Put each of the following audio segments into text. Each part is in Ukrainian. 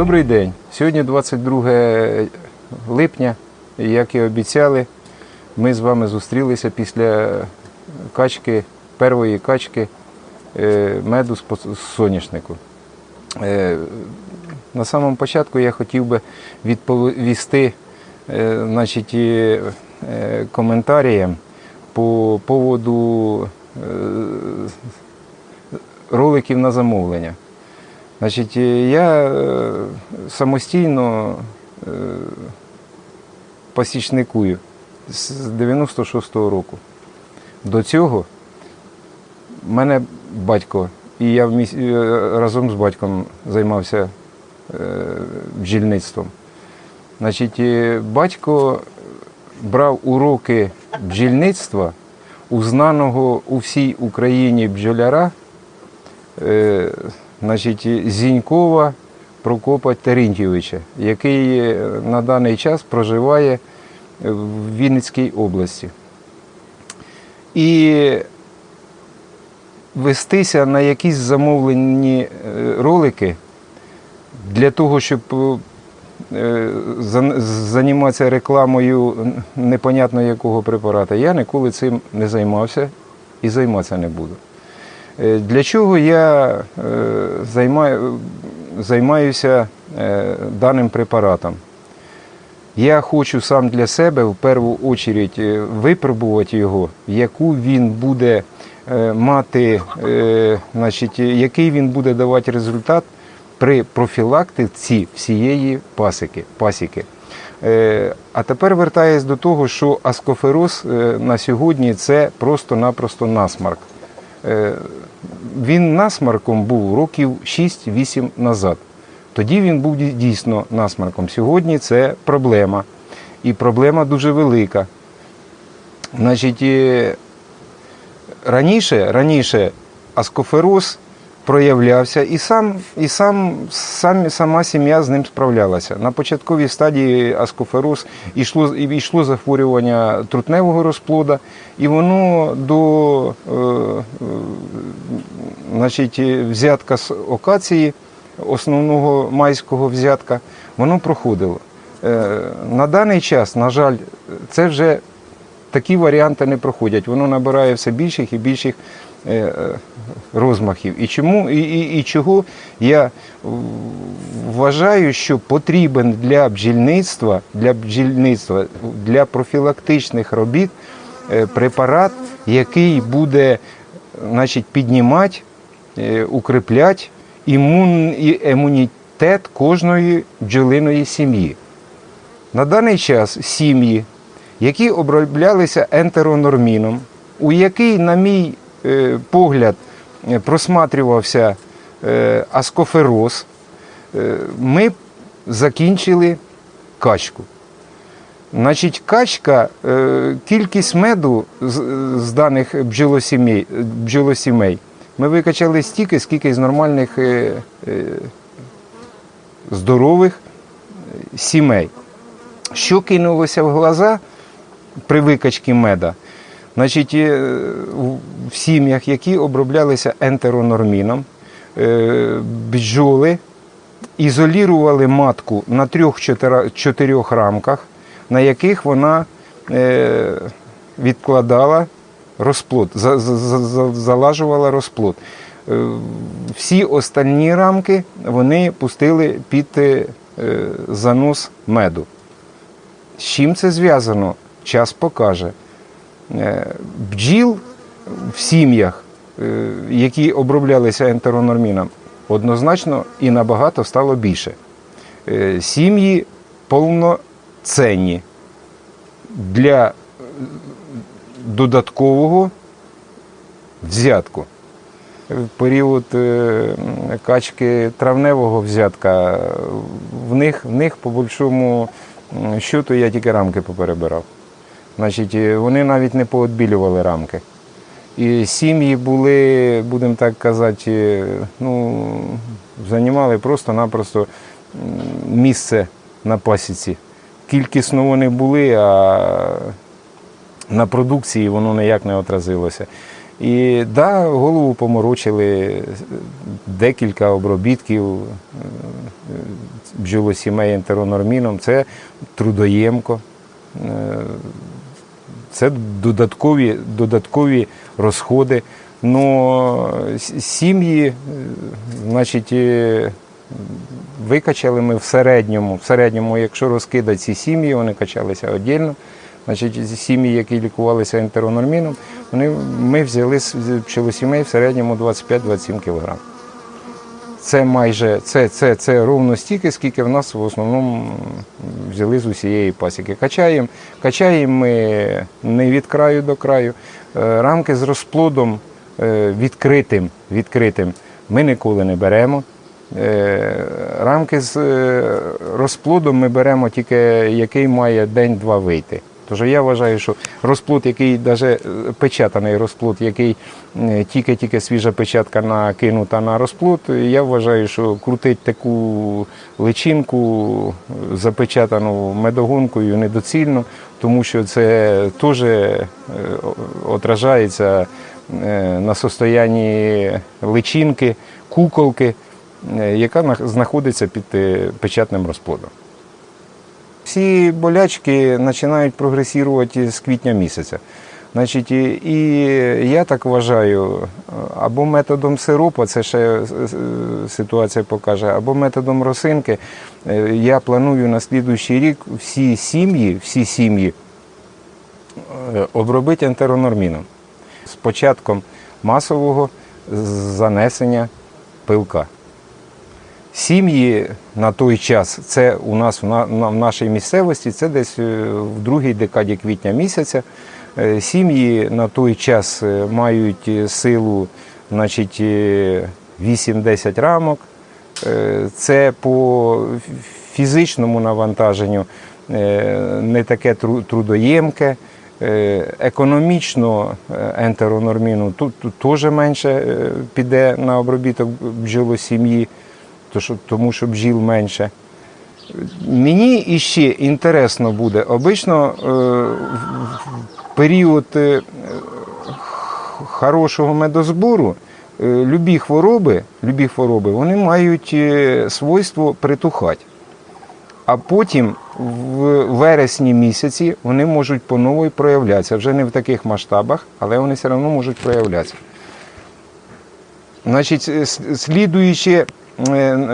Добрий день. Сьогодні 22 липня, як і обіцяли, ми з вами зустрілися після качки, першої качки е, меду з соняшнику. Е, На самому початку я хотів би відповісти е, значить, коментаріям по поводу роликів на замовлення. Значить, е, я е, самостійно е, посічникую з 96-го року. До цього мене батько, і я разом з батьком займався бджільництвом. Значить, батько брав уроки бджільництва у знаного у всій Україні бджоляра значить, Зінькова Прокопа Терентьєвича, який е, на даний час проживає в Вінницькій області. І вестися на якісь замовлені е, ролики для того, щоб е, займатися рекламою непонятно якого препарата, я ніколи цим не займався і займатися не буду. Е, Для чого я е, займаю, займаюся е, даним препаратом? Я хочу сам для себе в першу чергу випробувати його, яку він буде мати, значить, який він буде давати результат при профілактиці всієї пасіки. пасіки. А тепер вертаюсь до того, що аскофероз на сьогодні це просто-напросто насмарк. Е, Він насмарком був років 6-8 назад. Тоді він був дійсно насмарком. Сьогодні це проблема. І проблема дуже велика. Значить, е, раніше, раніше аскофероз проявлявся і сам, і сам, сам, сама сім'я з ним справлялася. На початковій стадії аскофероз йшло, йшло захворювання трутневого розплода, і воно до е, е, значить, взятка з окації, основного майського взятка, воно проходило. Е, На даний час, на жаль, це вже такі варіанти не проходять. Воно набирає все більших і більших е, е, розмахів. І чому і, і, і чого я вважаю, що потрібен для бджільництва, для бджільництва, для профілактичних робіт е, препарат, який буде значить, піднімати, укріпляти імун, імунітет кожної бджолиної сім'ї. На даний час сім'ї, які оброблялися ентеронорміном, у який, на мій е, погляд, е, просматрювався е, аскофероз, ми закінчили качку. Значить, качка, кількість меду з, даних бджолосімей, бджолосімей ми викачали стільки, скільки з нормальних здорових сімей. Що кинулося в глаза при викачці меда? Значить, е, в- сім'ях, які оброблялися ентеронорміном, е, бджоли ізолірували матку на трьох-чотирьох рамках, на яких вона е, відкладала розплод, за- за- за- за- залажувала розплод. Всі остальні рамки вони пустили під занос меду. З чим це зв'язано? Час покаже. Е, Бджіл в сім'ях, е, які оброблялися ентеронорміном, однозначно і набагато стало більше. Е, Сім'ї повноцінні для додаткового взятку. В період качки травневого взятка в них, в них по більшому м, щоту я тільки рамки поперебирав. Значить, е, вони навіть не поотбілювали рамки. І сім'ї були, будемо так казати, е, ну, займали просто-напросто місце на пасіці. Кількісно вони були, а на продукції воно ніяк не отразилося. І да, голову поморочили декілька обробітків е, бджолосімей ентеронорміном. Це трудоємко, е, це додаткові, додаткові розходи. С- сім'ї, е, значить, е, викачали ми в середньому. В середньому, якщо розкидати ці сім'ї, вони качалися віддільно. Значить, сім'ї, які лікувалися ентеронорміном, вони, ми взяли пчелосімей в середньому 25-27 кг. Це майже це, це, це ровно стільки, скільки в нас в основному взяли з усієї пасіки. Качаємо, качаємо ми не від краю до краю. Е, Рамки з розплодом е, відкритим, відкритим ми ніколи не беремо. Е, Рамки з розплодом ми беремо тільки який має день-два вийти. Тож я вважаю, що розплод, який навіть печатаний розплод, який е, тільки-тільки свіжа печатка накинута на розплод, я вважаю, що крутить таку личинку е, запечатану медогонкою недоцільно, тому що це теж е, отражається е, на состоянні личинки, куколки, е, яка знаходиться під е, печатним розплодом. Всі болячки починають прогресувати з квітня місяця. Значить, і, я так вважаю, або методом сиропа, це ще е, ситуація покаже, або методом росинки. Е, Я планую на слідуючий рік всі сім'ї, всі сім'ї е, обробити ентеронорміном з початком масового занесення пилка. Сім'ї на той час, це у нас в на- на- в нашій місцевості, це десь е, в другій декаді квітня місяця. Е, Сім'ї на той час е, мають силу значить, е, 8-10 рамок. Це по фізичному навантаженню не таке трудоємке. Економічно ентеронорміну тут, теж менше піде на обробіток бджолосім'ї, що- тому що бджіл менше. Мені іще інтересно буде, обично е, в- період е, хорошого медозбору е, любі хвороби, любі хвороби вони мають свойство притухати. А потім в вересні місяці вони можуть по-новому проявлятися. Вже не в таких масштабах, але вони все одно можуть проявлятися. Значить, с- слідуюче, е,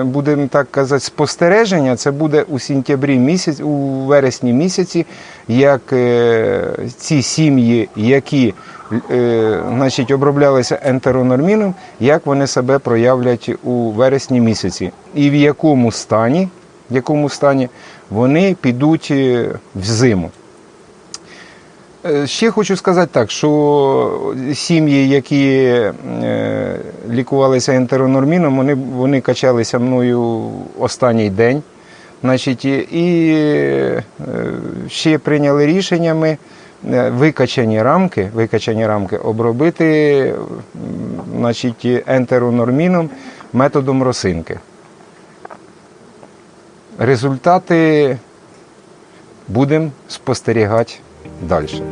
будемо так казати, спостереження, це буде у сентябрі місяць, у вересні місяці, як е, ці сім'ї, які е, значить, оброблялися ентеронорміном, як вони себе проявлять у вересні місяці. І в якому стані, в якому стані вони підуть е, в зиму. Е, Ще хочу сказати так, що сім'ї, які е, лікувалися ентеронорміном, вони, вони качалися мною останній день. Значить, і е, ще прийняли рішення ми викачані рамки, викачані рамки обробити значить, ентеронорміном методом росинки. Результати будемо спостерігати Дальше.